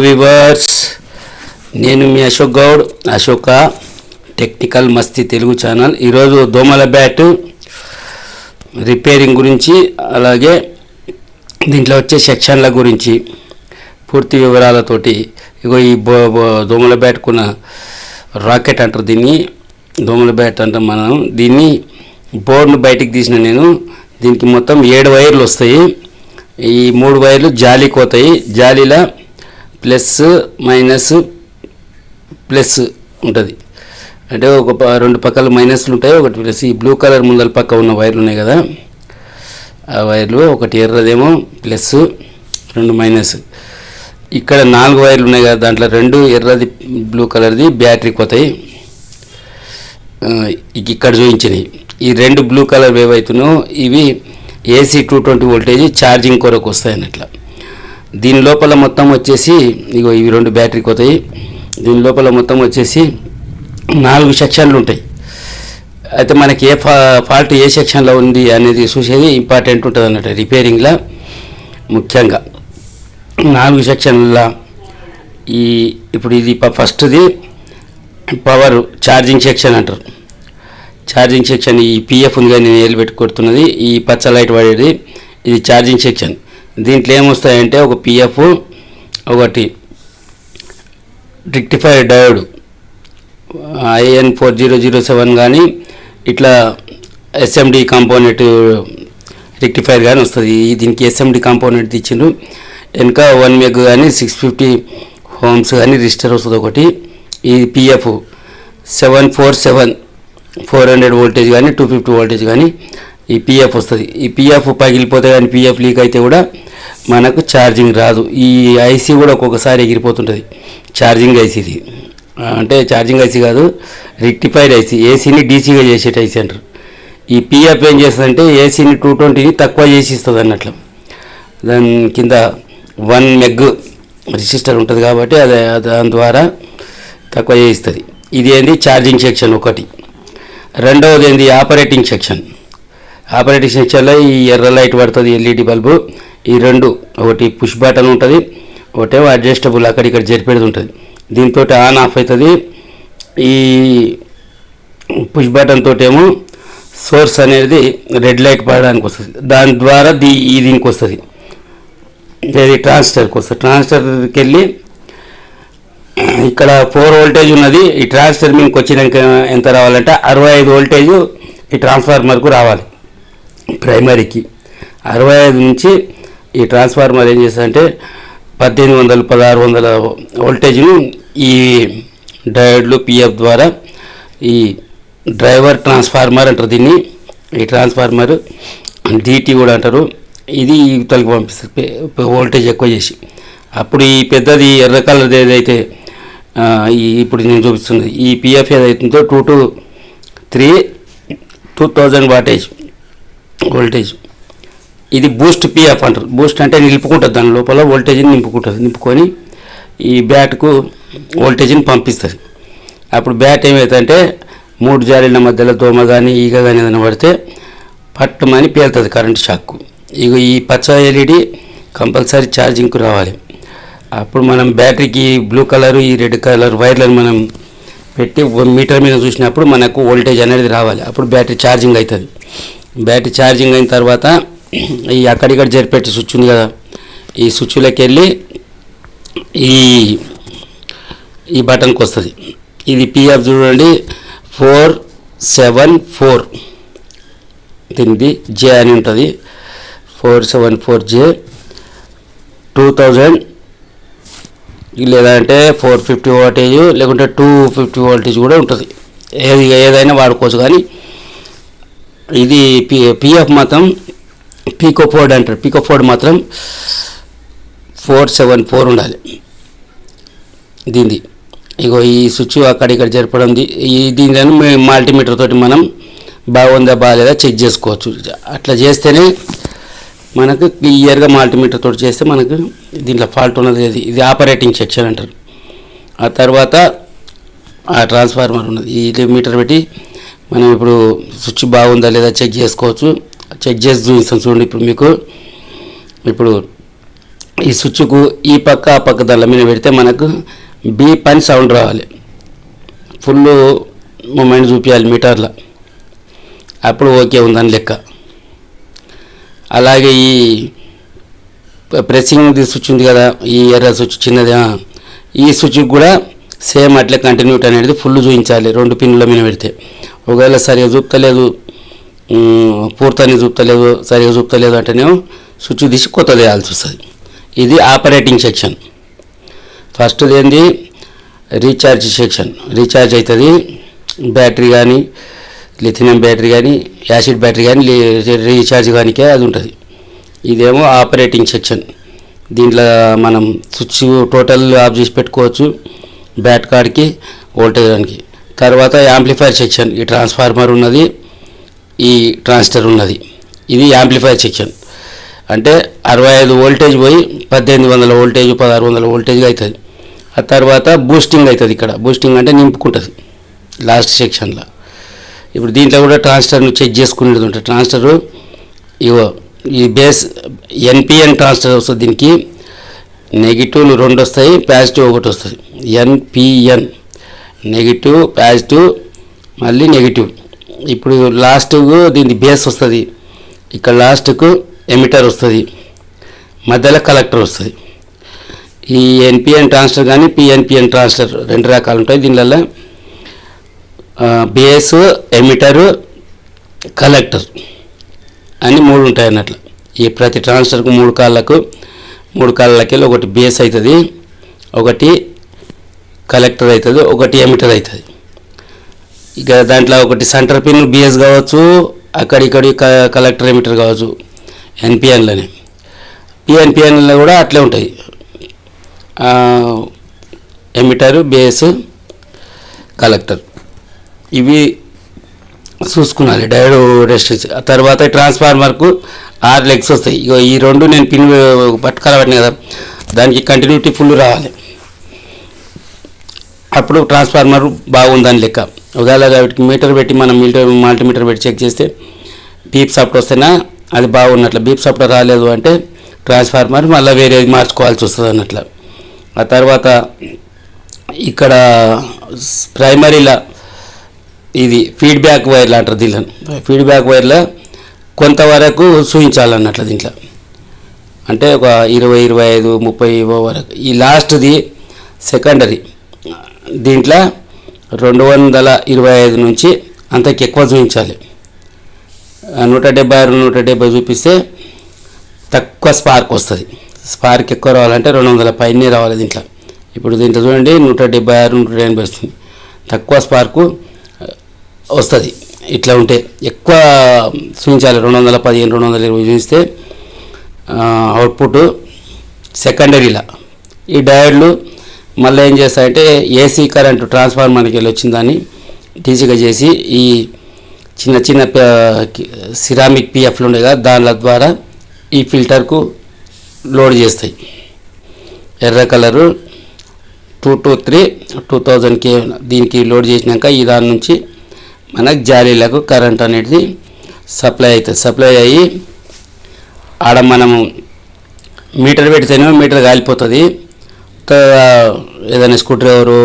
Viewers నేను మీ Ashok Goud Ashoka technical Masti Telugu channel. ఈరోజు దోమల బ్యాట్ రిపేరింగ్ గురించి అలాగే దీంట్లో వచ్చే సెక్షన్ల గురించి పూర్తి వివరాలతోటి ఇగో ఈ బో బో- దోమల బ్యాట్కున్న రాకెట్ అంటారు దీన్ని. దోమల బ్యాట్ అంటాం మనం. దీన్ని బోర్డును బయటికి తీసిన నేను. దీనికి మొత్తం ఏడు వైర్లు వస్తాయి. ఈ మూడు వైర్లు జాలీకి పోతాయి. జాలీలో ప్లస్ మైనస్ ప్లస్ ఉంటుంది. అంటే ఒక రెండు పక్కల మైనస్లు ఉంటాయి ఒకటి ప్లస్. ఈ బ్లూ కలర్ ముందల పక్క ఉన్న వైర్లు ఉన్నాయి కదా ఆ వైర్లు ఒకటి ఎర్రదేమో ప్లస్ రెండు మైనస్. ఇక్కడ నాలుగు వైర్లు ఉన్నాయి కదా దాంట్లో రెండు ఎర్రది బ్లూ కలర్ది బ్యాటరీకి పోతాయి. ఇక్కడ చూపించినాయి ఈ రెండు బ్లూ కలర్ ఏవైతున్నాయో ఇవి AC two twenty voltage charging కొరకు వస్తాయి అన్నట్ల దీని లోపల మొత్తం వచ్చేసి ఇగో ఇవి రెండు బ్యాటరీ పోతాయి. దీని లోపల మొత్తం వచ్చేసి నాలుగు సెక్షన్లు ఉంటాయి. అయితే మనకి ఏ ఫా ఫాల్ట్ ఏ సెక్షన్లో ఉంది అనేది చూసేది ఇంపార్టెంట్ ఉంటుంది అన్నట్టు రిపేరింగ్లో ముఖ్యంగా. నాలుగు సెక్షన్ల ఈ ఇప్పుడు ఇది ప- ఫస్ట్ది పవర్ ఛార్జింగ్ సెక్షన్ అంటారు. ఛార్జింగ్ సెక్షన్ ఈ పిఎఫ్ ఉంది కానీ నేను ఏలు పెట్టుకొడుతున్నది. ఈ పచ్చ లైట్ పడేది ఇది ఛార్జింగ్ సెక్షన్. దీంట్లో ఏమొస్తాయంటే ఒక పిఎఫ్ ఒకటి rectifier diode IN four zero zero seven కానీ ఇట్లా ఎస్ఎండి కాంపోనెంట్ రెక్టిఫైర్ కానీ వస్తుంది. దీనికి ఎస్ఎండి కాంపోనెంట్ ఇచ్చిండ్రు వెనుక వన్ మెగ్ కానీ సిక్స్ ఫిఫ్టీ హోమ్స్ కానీ రిజిస్టర్ వస్తుంది ఒకటి. ఈ PF seven four seven four hundred voltage కానీ టూ ఫిఫ్టీ వోల్టేజ్ కానీ ఈ పిఎఫ్ వస్తుంది. ఈ పిఎఫ్ పగిలిపోతే కానీ పిఎఫ్ లీక్ అయితే కూడా మనకు ఛార్జింగ్ రాదు. ఈ ఐసీ కూడా ఒక్కొక్కసారి ఎగిరిపోతుంటుంది. ఛార్జింగ్ ఐసీది అంటే ఛార్జింగ్ ఐసీ కాదు రెక్టిఫైడ్ ఐసీ ఏసీని డీసీగా చేసేట ఐసీ అంటారు. ఈ పిఎఫ్ ఏం చేస్తుందంటే ఏసీని టూ ట్వంటీని తక్కువ చేసి ఇస్తుంది అన్నట్లు. దాని కింద వన్ మెగ్ రిజిస్టర్ ఉంటుంది కాబట్టి అది దాని ద్వారా తక్కువ చేయిస్తుంది ఇది ఏంది? ఛార్జింగ్ సెక్షన్ ఒకటి. రెండవది ఏంది? ఆపరేటింగ్ సెక్షన్ ఆపరేటింగ్ సెక్షన్లో ఈ ఎర్ర లైట్ పడుతుంది ఎల్ఈడి బల్బు. ఈ రెండు ఒకటి పుష్ బటన్ ఉంటుంది ఒకటేమో అడ్జస్టబుల్ అక్కడిక్కడ జరిపేది ఉంటుంది. దీంతో ఆన్ ఆఫ్ అవుతుంది. ఈ పుష్ బటన్ తోటేమో సోర్స్ అనేది రెడ్ లైట్ పడడానికి వస్తుంది. దాని ద్వారా దీ ఈ దీనికి వస్తుంది. ఇది ట్రాన్స్టర్కి వస్తుంది. ట్రాన్స్టర్కి వెళ్ళి ఇక్కడ ఫోర్ వోల్టేజ్ ఉన్నది. ఈ ట్రాన్స్ఫర్ మీకు వచ్చినాక ఎంత రావాలంటే అరవై ఐదు వోల్టేజ్ ఈ ట్రాన్స్ఫార్మర్కు రావాలి. ప్రైమరీకి. అరవై ఐదు నుంచి ఈ ట్రాన్స్ఫార్మర్ ఏం చేస్తారంటే పద్దెనిమిది వందలు పదహారు వందల వోల్టేజ్ను ఈ డయోడ్లు పిఎఫ్ ద్వారా ఈ డ్రైవర్ ట్రాన్స్ఫార్మర్ అంటారు దీన్ని. ఈ ట్రాన్స్ఫార్మర్ డీటీ కూడా అంటారు. ఇది తలకి పంపిస్తుంది ఓల్టేజ్ వోల్టేజ్ ఎక్కువ చేసి. అప్పుడు ఈ పెద్దది ఎర్ర కలర్ది ఏదైతే ఈ ఇప్పుడు నేను చూపిస్తుంది ఈ పిఎఫ్ ఏదైతుందో two to three two thousand wattage. Voltage ఇది బూస్ట్ పిఎఫ్ అంటారు. బూస్ట్ అంటే నిలుపుకుంటుంది. దాని లోపల వోల్టేజ్ని నింపుకుంటుంది. నింపుకొని ఈ బ్యాట్కు వోల్టేజ్ని పంపిస్తుంది. అప్పుడు బ్యాట్ ఏమవుతుందంటే మూడు జాలీల మధ్యలో దోమ కానీ ఈగ కానీ ఏదైనా పడితే పట్టుమని పేలుతుంది కరెంట్ షాక్ ఇక ఈ పచ్చ ఎల్ఈడి కంపల్సరీ ఛార్జింగ్కు రావాలి. అప్పుడు మనం బ్యాటరీకి బ్లూ కలర్ ఈ రెడ్ కలర్ వైర్లను మనం పెట్టి మీటర్ మీద చూసినప్పుడు మనకు వోల్టేజ్ అనేది రావాలి. అప్పుడు బ్యాటరీ ఛార్జింగ్ అవుతుంది. బ్యాటరీ ఛార్జింగ్ అయిన తర్వాత ఈ అక్కడిక్కడ జరిపెట్టి స్విచ్ ఉంది కదా ఈ స్విచ్లోకి వెళ్ళి ఈ ఈ బటన్కి వస్తుంది. ఇది పిఎఫ్ చూడండి ఫోర్ సెవెన్ ఫోర్ దీనిది జే అని ఉంటుంది. Four seven four J two thousand లేదంటే ఫోర్ ఫిఫ్టీ వోల్టేజ్ లేకుంటే టూ ఫిఫ్టీ వోల్టేజ్ కూడా ఉంటుంది. ఏది ఏదైనా వాడుకోవచ్చు కానీ ఇది పి పిఎఫ్ మాత్రం పీకో ఫోర్డ్ అంటారు. పీకో ఫోర్డ్ మాత్రం ఫోర్ సెవెన్ ఫోర్ ఉండాలి. దీనిది. ఇగో ఈ స్విచ్ అక్కడ ఇక్కడ జరపడం ఈ దీనిలో మల్టీమీటర్ తోటి మనం బాగుందా బాగాలేదా చెక్ చేసుకోవచ్చు. అట్లా చేస్తేనే మనకు క్లియర్గా మల్టీమీటర్ తోటి చేస్తే మనకు దీంట్లో ఫాల్ట్ ఉన్నది ఇది ఇది ఆపరేటింగ్ సెక్షన్ అంటారు. ఆ తర్వాత ఆ ట్రాన్స్ఫార్మర్ ఉన్నది. ఈ మీటర్ పెట్టి మనం ఇప్పుడు స్విచ్ బాగుందా లేదా చెక్ చేసుకోవచ్చు. చెక్ చేసి చూపిస్తాం చూడండి ఇప్పుడు మీకు. ఇప్పుడు ఈ స్విచ్కు ఈ పక్క ఆ పక్క దాని మీద పెడితే మనకు బీ పని సౌండ్ రావాలి. ఫుల్ మూమెంట్ చూపించాలి మీటర్లో. అప్పుడు ఓకే ఉందని లెక్క. అలాగే ఈ ప్రెస్సింగ్ స్విచ్ ఉంది కదా ఈ ఎర్ర స్విచ్ చిన్నది ఈ స్విచ్ కూడా సేమ్ అట్లే కంటిన్యూటీ అనేది ఫుల్ చూపించాలి రెండు పిన్నుల మీద పెడితే. ఒకవేళ సరిగా చూపుతలేదు ఉమ్, పూర్తని చూపుతలేదు సరిగా చూపుతలేదు అంటేనేమో స్విచ్ తీసి కొత్త వేయాల్సి వస్తుంది. ఇది ఆపరేటింగ్ సెక్షన్ ఫస్ట్ది ఏంది? రీఛార్జ్ సెక్షన్ రీఛార్జ్ అవుతుంది బ్యాటరీ కానీ లిథినియం బ్యాటరీ కానీ యాసిడ్ బ్యాటరీ కానీ రీఛార్జ్ కానికే అది ఉంటుంది. ఇదేమో ఆపరేటింగ్ సెక్షన్ దీంట్లో మనం స్విచ్ టోటల్ ఆఫ్ చేసి పెట్టుకోవచ్చు. బ్యాట్ కార్డ్కి వోల్టేజ్ దానికి తర్వాత యాంప్లిఫైర్ సెక్షన్ ఈ ట్రాన్స్ఫార్మర్ ఉన్నది ఈ ట్రాన్సిస్టర్ ఉన్నది. ఇది యాంప్లిఫైర్ సెక్షన్. అంటే అరవై ఐదు వోల్టేజ్ పోయి పద్దెనిమిది వందల వోల్టేజ్ పదహారు వందల వోల్టేజ్గా అవుతుంది ఆ తర్వాత బూస్టింగ్ అవుతుంది ఇక్కడ. బూస్టింగ్ అంటే నింపుకుంటుంది లాస్ట్ సెక్షన్లో. ఇప్పుడు దీంట్లో కూడా ట్రాన్స్టర్ను చెక్ చేసుకునేది ఉంటుంది. ట్రాన్స్టర్ ఇవో ఈ బేస్ ఎన్పిఎన్ ట్రాన్స్టర్ వస్తుంది దీనికి. నెగిటివ్లు రెండు వస్తాయి పాజిటివ్ ఒకటి వస్తుంది ఎన్పిఎన్ నెగిటివ్ పాజిటివ్ మళ్ళీ నెగిటివ్. ఇప్పుడు లాస్ట్కు దీని బేస్ వస్తుంది. ఇక్కడ లాస్ట్కు ఎమిటర్ వస్తుంది. మధ్యలో కలెక్టర్ వస్తుంది. ఈ ఎన్పిఎన్ ట్రాన్స్ఫర్ కానీ పిఎన్పిఎన్ ట్రాన్స్ఫర్ రెండు రకాలు ఉంటాయి. దీనివల్ల బేస్ ఎమిటరు కలెక్టర్ అని మూడు ఉంటాయి అన్నట్లు ఈ ప్రతి ట్రాన్స్ఫర్కు మూడు కాళ్ళకు మూడు కళ్ళకెళ్ళి ఒకటి బేస్ అవుతుంది ఒకటి కలెక్టర్ అవుతుంది ఒకటి ఎమిటర్ అవుతుంది ఇక దాంట్లో ఒకటి సెంటర్ పిన్ బిఎస్ కావచ్చు అక్కడిక్కడి కలెక్టర్ ఎమిటర్ కావచ్చు ఎన్పిఎన్లని పిఎన్పిఎన్లో కూడా అట్లే ఉంటాయి. ఎమిటర్ బిఎస్ కలెక్టర్ ఇవి చూసుకున్నాలి డైరెక్ట్ రెస్ట్రిక్స్ తర్వాత ట్రాన్స్ఫార్మర్కు ఆరు లెగ్స్ వస్తాయి. ఇగో ఈ రెండు నేను పిన్ పట్టుకాల పట్టిన కదా. దానికి కంటిన్యూటీ ఫుల్ రావాలి. అప్పుడు ట్రాన్స్ఫార్మర్ బాగుందని లెక్క. ఒకవేళ వాటికి మీటర్ పెట్టి మనం మీటర్ మల్టీమీటర్ పెట్టి చెక్ చేస్తే బీప్ సాఫ్ట్ వస్తేనా అది బాగున్నట్లు. బీప్ సాఫ్ట్ రాలేదు అంటే ట్రాన్స్ఫార్మర్ మళ్ళీ వేరే మార్చుకోవాల్సి వస్తుంది అన్నట్లు. ఆ తర్వాత ఇక్కడ ప్రైమరీలో ఇది ఫీడ్బ్యాక్ వైర్లు అంటారు దీనిలో. ఫీడ్బ్యాక్ వైర్లో కొంతవరకు చూపించాలన్నట్లు దీంట్లో. అంటే ఒక ఇరవై ఇరవై ఐదు ముప్పై వరకు. ఈ లాస్ట్ది సెకండరీ. దీంట్లో రెండు వందల ఇరవై ఐదు నుంచి అంతకు ఎక్కువ చూపించాలి నూట డెబ్బై ఆరు నూట డెబ్బై చూపిస్తే తక్కువ స్పార్క్ వస్తుంది. స్పార్క్ ఎక్కువ రావాలంటే రెండు వందల పైనే రావాలి దీంట్లో. ఇప్పుడు దీంట్లో చూడండి నూట డెబ్బై ఆరు నూట ఎనభై వస్తుంది. తక్కువ స్పార్కు వస్తుంది. ఇట్లా ఉంటే ఎక్కువ చూపించాలి రెండు వందల పదిహేను రెండు వందల ఇరవై చూపిస్తే అవుట్పుట్ సెకండరీలా. ఈ డయోడ్లు మళ్ళీ ఏం చేస్తాయంటే ఏసీ కరెంటు ట్రాన్స్ఫార్మర్కి వెళ్ళి వచ్చిన దాన్ని డీసీగా చేసి ఈ చిన్న చిన్న సిరామిక్ పిఎఫ్లు ఉండే కదా దానిల ద్వారా ఈ ఫిల్టర్కు లోడ్ చేస్తాయి. ఎర్ర colour two two three two thousand K దీనికి లోడ్ చేసినాక ఈ దాని నుంచి మనకు జాలీలకు కరెంట్ అనేది సప్లై అవుతుంది. సప్లై అయ్యి ఆడ మనము మీటర్ పెడితేనే మీటర్ కాలిపోతుంది. ఏదైనా స్క్రూ డ్రైవరు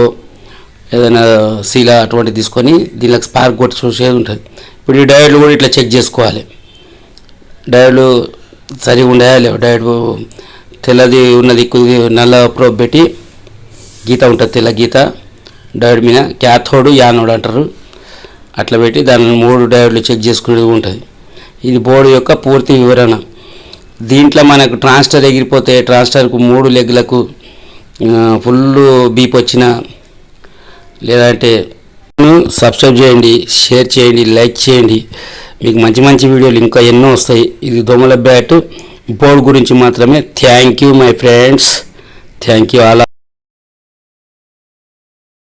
ఏదైనా సీలా అటువంటిది తీసుకొని దీనికి స్పార్క్ కొట్టి చూసేది ఉంటుంది. ఇప్పుడు ఈ డయోడ్లు కూడా ఇట్లా చెక్ చేసుకోవాలి. డయోడ్లు సరిగా ఉండయా లేవు? డయోడ్ తెల్లది ఉన్నది నల్ల ప్రోబ్ పెట్టి గీత ఉంటుంది తెల్ల గీత. డయోడ్ మీద క్యాథోడ్ యానోడు అంటారు. అట్లా పెట్టి దాని మూడు డయోడ్లు చెక్ చేసుకునేది ఉంటుంది. ఇది బోర్డు యొక్క పూర్తి వివరణ. దీంట్లో మనకు ట్రాన్స్టర్ ఎగిరిపోతే ట్రాన్స్టర్కు మూడు లెగ్లకు ఫుల్ బీప్ వచ్చిన లేదంటే సబ్స్క్రైబ్ చేయండి షేర్ చేయండి లైక్ చేయండి. మీకు మంచి మంచి వీడియోలు ఇంకా ఎన్నో వస్తాయి. ఇది దోమల బ్యాట్. బోర్డు గురించి మాత్రమే. Thank you my friends. Thank you all